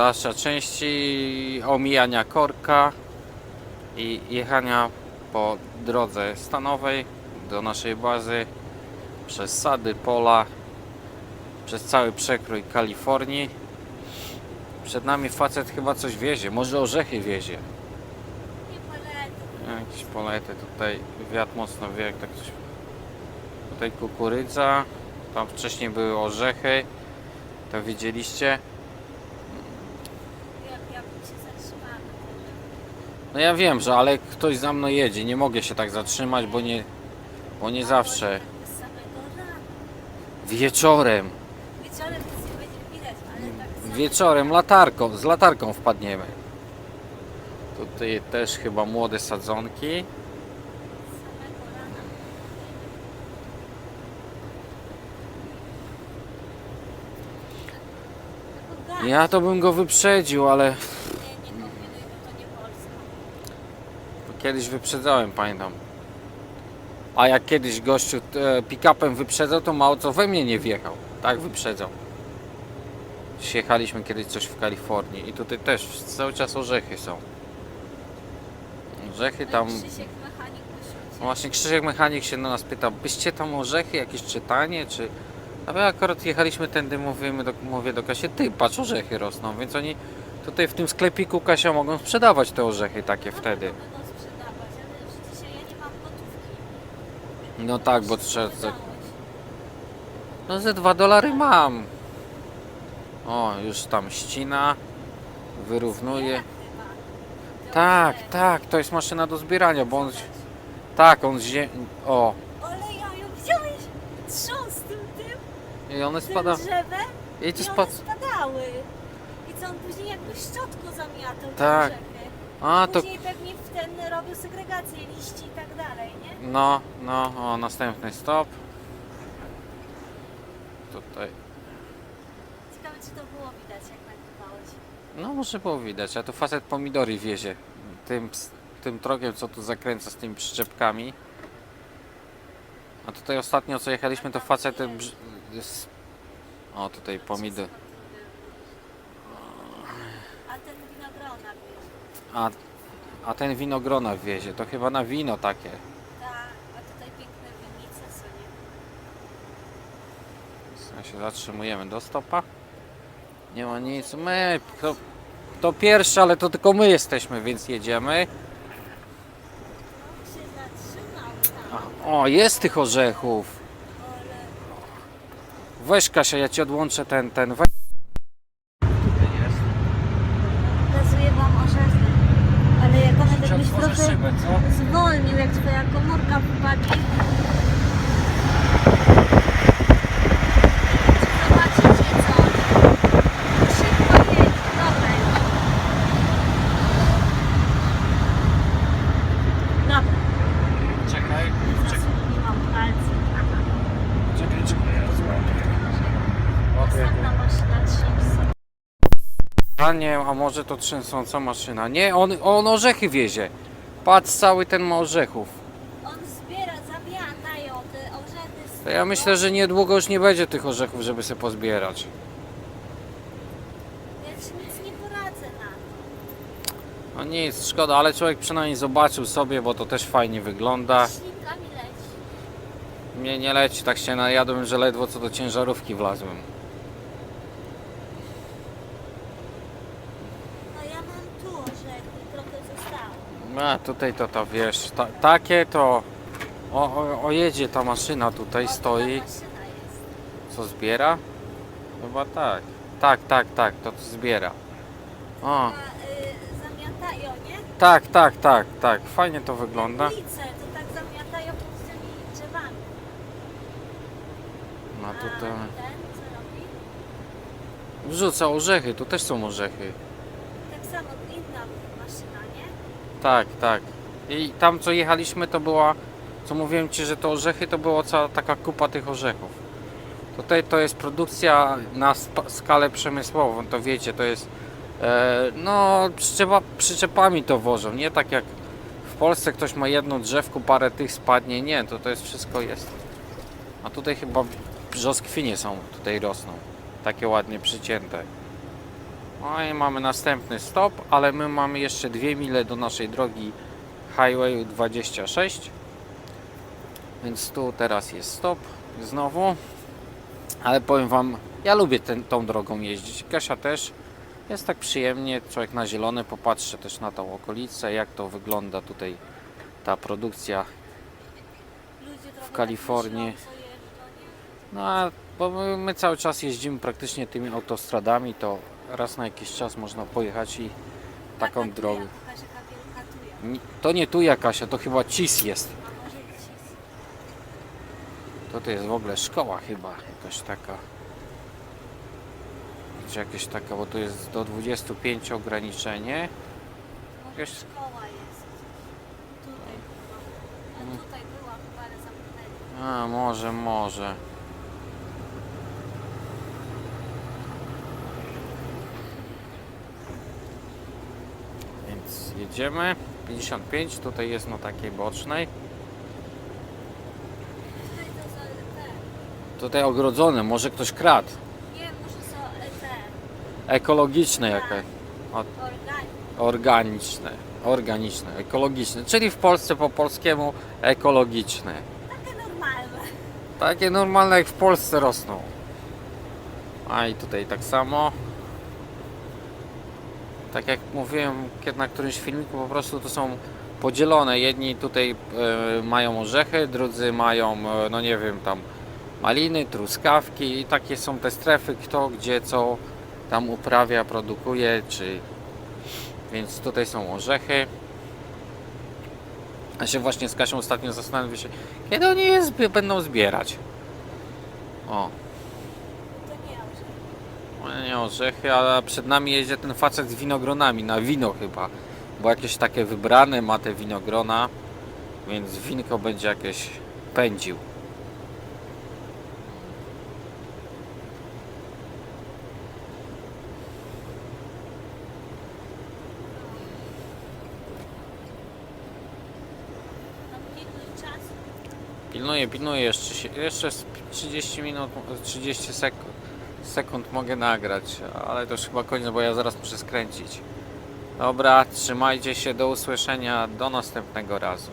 dalsze części omijania korka i jechania po drodze stanowej do naszej bazy przez sady, pola, przez cały przekrój Kalifornii. Przed nami facet chyba coś wiezie, może orzechy wiezie. Jakieś polety tutaj, wiatr mocno wie, jak tak coś. Tutaj kukurydza, tam wcześniej były orzechy, to widzieliście. Ja, ja bym się zatrzymała. No ja wiem, że ale ktoś za mną jedzie, nie mogę się tak zatrzymać, bo nie, bo nie zawsze. Wieczorem, Wieczorem widać, ale tak samo wieczorem latarką, z latarką wpadniemy. Tutaj też chyba młode sadzonki. Ja to bym go wyprzedził, ale Nie, nie kombinuj, bo to nie Polska. Kiedyś wyprzedzałem, pamiętam. A jak kiedyś gościu e, pick-upem wyprzedzał, to mało co we mnie nie wjechał. Tak wyprzedzał. Jechaliśmy kiedyś coś w Kalifornii i tutaj też cały czas orzechy są. Orzechy tam... No Krzysiek mechanik No. Właśnie Krzysiek mechanik się na nas pyta, byście tam orzechy, jakieś czytanie, czy... A my akurat jechaliśmy tędy, mówimy do, mówię do Kasie, ty patrz orzechy rosną, więc oni tutaj w tym sklepiku Kasia mogą sprzedawać te orzechy takie wtedy. Będą sprzedawać, ale już dzisiaj ja nie mam gotówki. No tak, bo trzeba... No ze 2 dolary mam. O, już tam ścina, wyrównuje. Tak, tak, to jest maszyna do zbierania, bo on... Tak, on z. O, Ale ja ją widziałeś? Trząs tym, tym, i one tym spada... drzewem I i to one spadały. I co on później jakby szczotką zamiatał Tak. A, to... Później pewnie w ten robił segregację liści i tak dalej, nie? No, no, o, następny stop. Tutaj... Ciekawe czy to było widać jak nagrywałeś. No, może było widać, a tu facet pomidory wiezie. Tym, tym trogiem, co tu zakręca z tymi przyczepkami. A tutaj ostatnio, co jechaliśmy, to facet... brz- z- O, tutaj pomidor. A ten winogrona wiesz. A, a ten winogrona wiezie, to chyba na wino takie. Tak, a tutaj piękne winnice są, nie? Zatrzymujemy do stopa. Nie ma nic. My, to, to pierwsze, ale to tylko my jesteśmy, więc jedziemy. On się zatrzymał tam, A, o, jest tych orzechów. ale... Weź Kasia, ja ci odłączę ten, ten. Weź. Pokazuję wam orzechy. Ale jak one tak byś Szybę, co? zwolnił, jak twoja komórka. Dobra, Czekaj, czekaj, czekaj. Następna maszyna trzęsła. A nie, a może to trzęsąca maszyna. Nie, on, on orzechy wiezie. Patrz, cały ten ma orzechów. On zbiera, zawiatają te orzechy z To ja myślę, że niedługo już nie będzie tych orzechów, żeby sobie pozbierać. Ja ci nic nie poradzę na to. No nic, szkoda, ale człowiek przynajmniej zobaczył sobie, bo to też fajnie wygląda. Ślinkami leci. Mnie nie leci, tak się najadłem, że ledwo co do ciężarówki wlazłem. No ja mam tu orzechy, trochę. A tutaj to, to wiesz, ta, takie to... O, o, o jedzie ta maszyna tutaj stoi. Co zbiera? Chyba tak. Tak, tak, tak, to, zbiera. O, y, zamiatają, nie? tak, tak, tak, tak, fajnie to wygląda. Ulice, to tak zamiatają pod tymi drzewami. No A tutaj ten co robi? wrzuca orzechy, tu też są orzechy. Tak samo inna maszyna? Tak, tak. I tam co jechaliśmy to była, co mówiłem Ci, że to orzechy to była cała taka kupa tych orzechów. Tutaj to jest produkcja na skalę przemysłową, to wiecie, to jest e, no przyczepa, przyczepami to wożą, nie tak jak w Polsce ktoś ma jedno drzewku, parę tych spadnie, nie, to to jest wszystko jest. A tutaj chyba brzoskwinie są, tutaj rosną, takie ładnie przycięte. No i mamy następny stop, ale my mamy jeszcze dwie mile do naszej drogi Highway 26. Więc tu teraz jest stop znowu. Ale powiem Wam, ja lubię ten, tą drogą jeździć. Kasia też. Jest tak przyjemnie, człowiek na zielone popatrzy też na tą okolicę, jak to wygląda tutaj ta produkcja. Kalifornii. Tak nie? No, a- bo my, my cały czas jeździmy praktycznie tymi autostradami, to raz na jakiś czas można pojechać i taką drogę. Ni- To nie tu Kasia, to chyba CIS jest. A może. To to jest w ogóle szkoła chyba, jakaś taka. Czy jakieś taka, bo tu jest do 25 ograniczenie. Może Wiesz- szkoła jest. Tutaj była. Mhm. A tutaj była chyba, ale zamknęli. A, może, może. Więc jedziemy. 55, tutaj jest na takiej bocznej. Tutaj ogrodzone, może ktoś kradł. Nie, może są te. Ekologiczne jakaś. Organi. Organiczne. Organiczne, ekologiczne. Czyli w Polsce po polskiemu ekologiczne. Takie normalne. Takie normalne jak w Polsce rosną. A i tutaj tak samo. Tak jak mówiłem na którymś filmiku, po prostu to są podzielone. Jedni tutaj e, mają orzechy, drudzy mają, e, no nie wiem, tam maliny, truskawki i takie są te strefy, kto gdzie co tam uprawia, produkuje, czy więc tutaj są orzechy. A się właśnie z Kasią ostatnio zastanawiam się, kiedy oni je będą zbierać. O, To nie orzech. no nie orzechy, ale przed nami jedzie ten facet z winogronami, na wino chyba. Bo jakieś takie wybrane ma te winogrona, więc winko będzie jakieś pędził. Pilnuję, pilnuję jeszcze, jeszcze z 30 minut, 30 sekund, sekund mogę nagrać, ale to już chyba koniec, bo ja zaraz muszę skręcić. Dobra, trzymajcie się, do usłyszenia, do następnego razu.